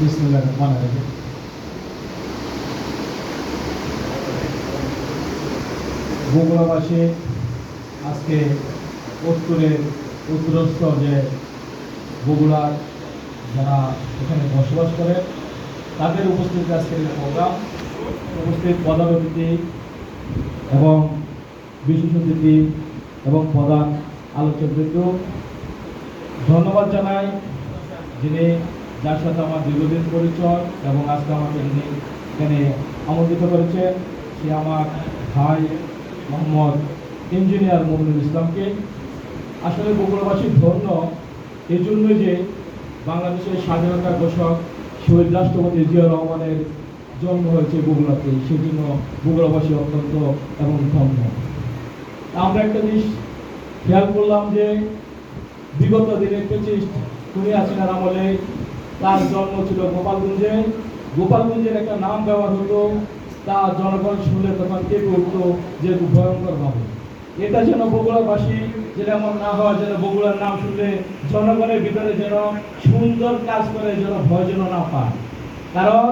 বিসমিল্লাহ রহমান রহিম বগুড়াবাসী আজকে উত্তরের উত্তরস্থ যে বগুড়ার যারা এখানে বসবাস করে, তাদের উপস্থিত আজকের প্রোগ্রাম। উপস্থিত প্রধান অতিথি এবং বিশেষ অতিথি এবং প্রধান আলোচকবৃন্দ ধন্যবাদ জানাই যিনি যার সাথে আমার দীর্ঘদিন পরিচয় এবং আজকে আমাকে যিনি এখানে আমন্ত্রিত করেছেন। সে আমার ভাই মোহাম্মদ ইঞ্জিনিয়ার মমিনুল ইসলামকে। আসলে বগুড়াবাসী ধন্য এই জন্য যে বাংলাদেশের স্বাধীনতা ঘোষক শহীদ রাষ্ট্রপতি জিয়া রহমানের জন্ম হয়েছে বগুড়াতে সেই জন্য বগুড়াবাসী অত্যন্ত এবং ধন্য। আমরা একটা জিনিস খেয়াল করলাম যে বিগত দিনে পঁচিশ তুমি আসিনার আমলে তার জন্ম ছিল গোপালগঞ্জে। গোপালগঞ্জের একটা নাম ব্যবহার হতো তা জনগণ শুনলে তখন কেঁপে উঠতো যে ভয়ঙ্কর ভাবে। এটা যেন বগুড়াবাসী যেন এমন না হয়, যেন বগুড়ার নাম শুনলে জনগণের ভিতরে যেন সুন্দর কাজ করে, যেন ভয় যেন না পায়। কারণ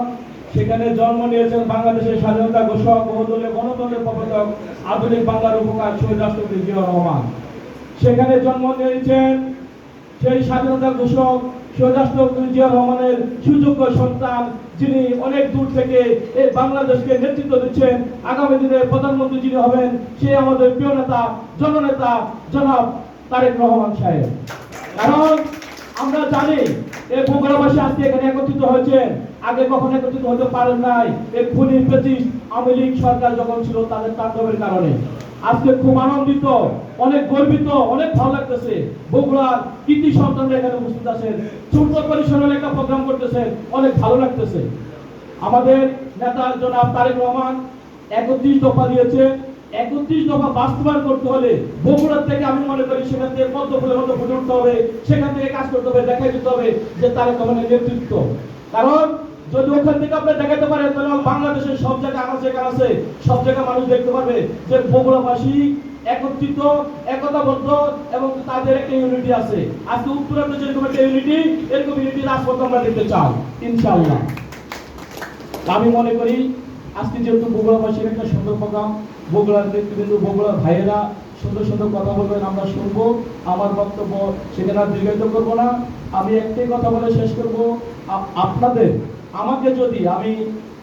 সেখানে জন্ম নিয়েছেন বাংলাদেশের স্বাধীনতা ঘোষক, বহুদলীয় গণতন্ত্রের প্রবর্তক, আধুনিক বাংলার উপকার শহীদ রাষ্ট্রপতি জিয়া রহমান। সেখানে জন্ম নিয়েছেন সেই স্বাধীনতা ঘোষক শহীদ জিয়া রহমানের সুযোগ্য সন্তান, যিনি অনেক দূর থেকে এই বাংলাদেশকে নেতৃত্ব দিচ্ছেন। আগামী দিনে প্রধানমন্ত্রী যিনি হবেন, সে আমাদের প্রিয় নেতা, জননেতা জনাব তারেক রহমান সাহেব। কারণ আমরা জানি এই বগুড়াবাসী আজকে এখানে একত্রিত হয়েছেন। আগে কখনো একত্রিত হতে পারেন নাই। এই খুনি পেচিস আওয়ামী লীগ সরকার যখন ছিল তাদের তাণ্ডবের কারণে। আজকে খুব আনন্দিত, অনেক গর্বিত, অনেক ভালো লাগতেছে। বগুড়ার কৃতি সন্তানরা এখানে উপস্থিত আছেন ছোট্ট পরিসরের একটা প্রোগ্রাম করতেছেন, অনেক ভালো লাগতেছে। আমাদের নেতা জনাব তারেক রহমান একত্রিশ দফা দিয়েছে। একত্রিশ দফা বাস্তবায়ন করতে হলে বগুড়ার থেকে আমি মনে করি সেখান থেকে পদ্ম ফুলের মতো ফুটে উঠতে হবে, সেখান থেকে কাজ করতে হবে, দেখাই দিতে হবে যে তারেক রহমানের নেতৃত্ব। কারণ যদি ওখান থেকে আপনি দেখাতে পারেন, তাহলে বাংলাদেশের সব জায়গায় আছে আছে, সব জায়গায় মানুষ দেখতে পারবে যে বগুড়াবাসী একত্রিত, একতাবদ্ধ এবং তাদের একটা ইউনিটি আছে। আজকে উত্তরাঞ্চল যেরকম একটা ইউনিটি এরকম ইউনিটি রাজপথ আমরা দেখতে চাই, ইনশাআল্লাহ। আমি মনে করি, আজকে যেহেতু বগুড়াবাসীর একটা সুন্দর প্রোগ্রাম, বগুড়ার নেতৃবৃন্দ, বগুড়ার ভাইয়েরা সুন্দর সুন্দর কথা বলবেন, আমরা শুনব। আমার বক্তব্য সেখানে আর দীর্ঘায়িত করব না। আমি একটাই কথা বলে শেষ করব। আপনাদের আমাকে যদি আমি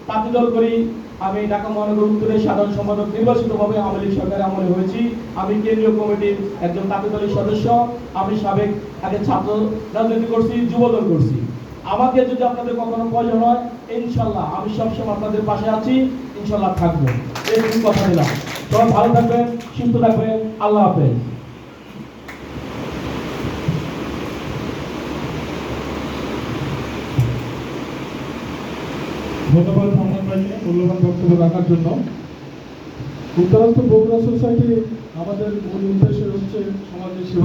তাঁতিদল করি, আমি ঢাকা মহানগর উত্তরের সাধারণ সম্পাদক নির্বাচিতভাবে আওয়ামী লীগ সরকারে আমলে হয়েছি। আমি কেন্দ্রীয় কমিটির একজন তাঁতিদলের সদস্য। আমি সাবেক আগে ছাত্র রাজনীতি করছি, যুবদল করছি। আমাকে যদি আপনাদের কখনো প্রয়োজন হয়, ইনশাল্লাহ আমি সবসময় আপনাদের পাশে আছি। ইনশাল্লাহ থাকব। এই কথা দিলাম। সবাই ভালো থাকবেন, সুস্থ থাকবেন। আল্লাহ হাফেজ। ধন্যবাদ সম্মান ভাইকে মূল্যবান বক্তব্য রাখার জন্য। উত্তরাঞ্চল বগুড়া সোসাইটি আমাদের মূল উদ্দেশ্য হচ্ছে সমাজের সেবা